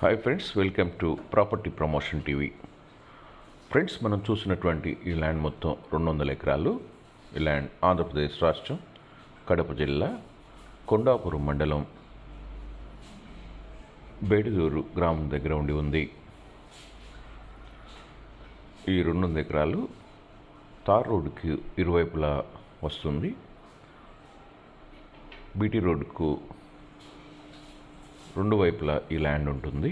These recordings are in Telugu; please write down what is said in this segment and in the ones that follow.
Hi friends welcome to property promotion TV friends మనం చూసినటువంటి ఈ ల్యాండ్ మొత్తం రెండు వందల ఎకరాలు. ఈ ల్యాండ్ ఆంధ్రప్రదేశ్ రాష్ట్రం కడప జిల్లా కొండాపురం మండలం బేడుదూరు గ్రామం దగ్గర ఉండి ఉంది. ఈ రెండు వందల ఎకరాలు తార్ రోడ్డుకి ఇరువైపులా వస్తుంది. బీటీ రోడ్డుకు రెండు వైపులా ఈ ల్యాండ్ ఉంటుంది.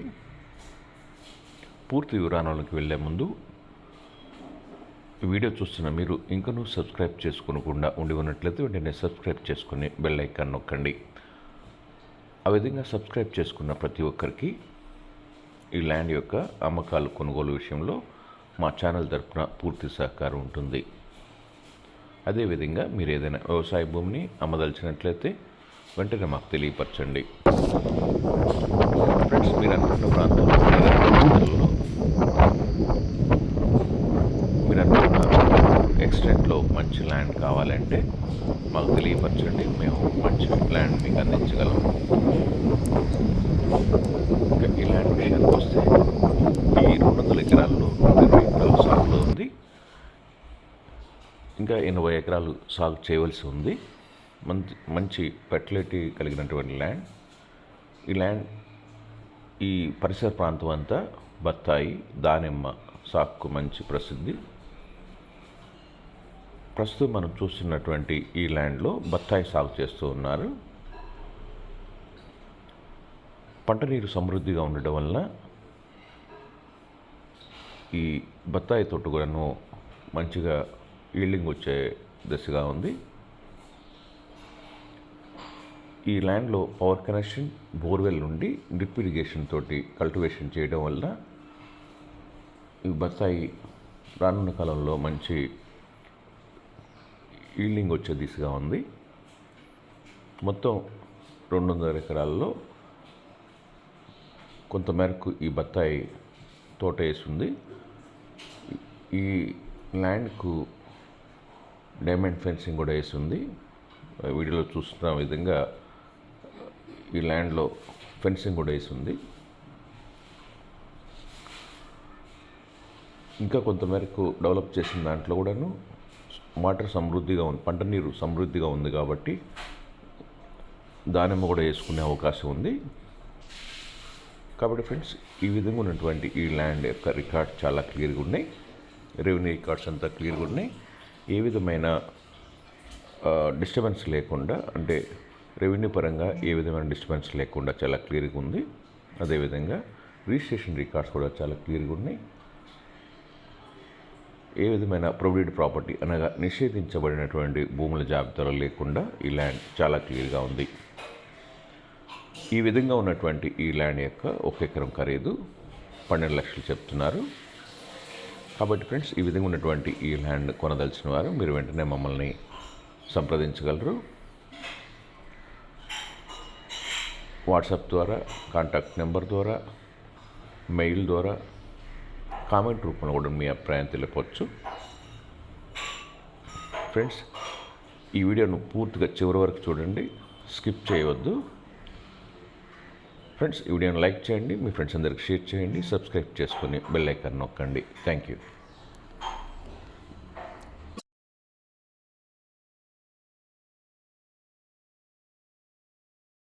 పూర్తి వివరాలకు వెళ్ళే ముందు వీడియో చూస్తున్న మీరు ఇంకనూ సబ్స్క్రైబ్ చేసుకోకుండా ఉండి ఉన్నట్లయితే వెంటనే సబ్స్క్రైబ్ చేసుకుని బెల్ ఐకాన్ నొక్కండి. ఆ విధంగా సబ్స్క్రైబ్ చేసుకున్న ప్రతి ఒక్కరికి ఈ ల్యాండ్ యొక్క అమ్మకాలు కొనుగోలు విషయంలో మా ఛానల్ తరపున పూర్తి సహకారం ఉంటుంది. అదేవిధంగా మీరు ఏదైనా వ్యవసాయ భూమిని అమ్మదలిచినట్లయితే వెంటనే మాకు తెలియపరచండి. ఫ్రెండ్స్ మీరు అనుకున్న ప్రాంతంలో మీరు అనుకున్న ఎక్స్టెంట్లో మంచి ల్యాండ్ కావాలంటే మాకు తెలియపరచండి. మేము మంచి ల్యాండ్ మీకు అందించగలం. ఇంకా ఈ ల్యాండ్ విషయానికి వస్తే ఈ రెండు వందల ఎకరాల్లో ఇరవై ఎకరాలు సాగులో ఉంది. ఇంకా ఎనభై ఎకరాలు సాగు చేయవలసి ఉంది. మంచి మంచి ఫెర్టిలిటీ కలిగినటువంటి ల్యాండ్ ఈ ల్యాండ్ ఈ పరిసర ప్రాంతం అంతా బత్తాయి దానిమ్మ సాగుకు మంచి ప్రసిద్ధి. ప్రస్తుతం మనం చూస్తున్నటువంటి ఈ ల్యాండ్లో బత్తాయి సాగు చేస్తూ ఉన్నారు. పంట నీరు సమృద్ధిగా ఉండడం వలన ఈ బత్తాయి తోట కూడాను మంచిగా ఈల్డింగ్ వచ్చే దశగా ఉంది. ఈ ల్యాండ్లో పవర్ కనెక్షన్ బోర్వెల్ నుండి డ్రిప్ ఇరిగేషన్ తోటి కల్టివేషన్ చేయడం వల్ల ఈ బత్తాయి రానున్న కాలంలో మంచి ఈల్డింగ్ వచ్చే దిశగా ఉంది. మొత్తం రెండు వందల ఎకరాల్లో కొంతమేరకు ఈ బత్తాయి తోట వేసింది. ఈ ల్యాండ్కు డైమండ్ ఫెన్సింగ్ కూడా వేసింది. వీడియోలో చూస్తున్న విధంగా ఈ ల్యాండ్లో ఫెన్సింగ్ కూడా వేసి ఉంది. ఇంకా కొంతమేరకు డెవలప్ చేసిన దాంట్లో కూడాను వాటర్ సమృద్ధిగా ఉంది పంట నీరు సమృద్ధిగా ఉంది కాబట్టి దానిమ్మ కూడా వేసుకునే అవకాశం ఉంది. కాబట్టి ఫ్రెండ్స్ ఈ విధంగా ఉన్నటువంటి ఈ ల్యాండ్ యొక్క రికార్డ్ చాలా క్లియర్గా ఉన్నాయి. రెవెన్యూ రికార్డ్స్ అంతా క్లియర్గా ఉన్నాయి. ఏ విధమైన డిస్టర్బెన్స్ లేకుండా అంటే రెవెన్యూ పరంగా ఏ విధమైన డిస్టర్బెన్స్ లేకుండా చాలా క్లియర్గా ఉంది. అదేవిధంగా రిజిస్ట్రేషన్ రికార్డ్స్ కూడా చాలా క్లియర్గా ఉన్నాయి. ఏ విధమైన ప్రొవిడెడ్ ప్రాపర్టీ అనగా నిషేధించబడినటువంటి భూముల జాబితాలో లేకుండా ఈ ల్యాండ్ చాలా క్లియర్గా ఉంది. ఈ విధంగా ఉన్నటువంటి ఈ ల్యాండ్ యొక్క ఒక ఎకరం ఖరీదు పన్నెండు లక్షలు చెప్తున్నారు. కాబట్టి ఫ్రెండ్స్ ఈ విధంగా ఉన్నటువంటి ఈ ల్యాండ్ కొనదలిచిన వారు మీరు వెంటనే మమ్మల్ని సంప్రదించగలరు. వాట్సాప్ ద్వారా కాంటాక్ట్ నెంబర్ ద్వారా మెయిల్ ద్వారా కామెంట్ రూపంలో కూడా మీ అభిప్రాయం తెలియపవచ్చు ఫ్రెండ్స్ ఈ వీడియోను పూర్తిగా చివరి వరకు చూడండి స్కిప్ చేయవద్దు. ఫ్రెండ్స్ ఈ వీడియోని లైక్ చేయండి మీ ఫ్రెండ్స్ అందరికి షేర్ చేయండి సబ్స్క్రైబ్ చేసుకొని బెల్ ఐకాన్ నొక్కండి. Thank you.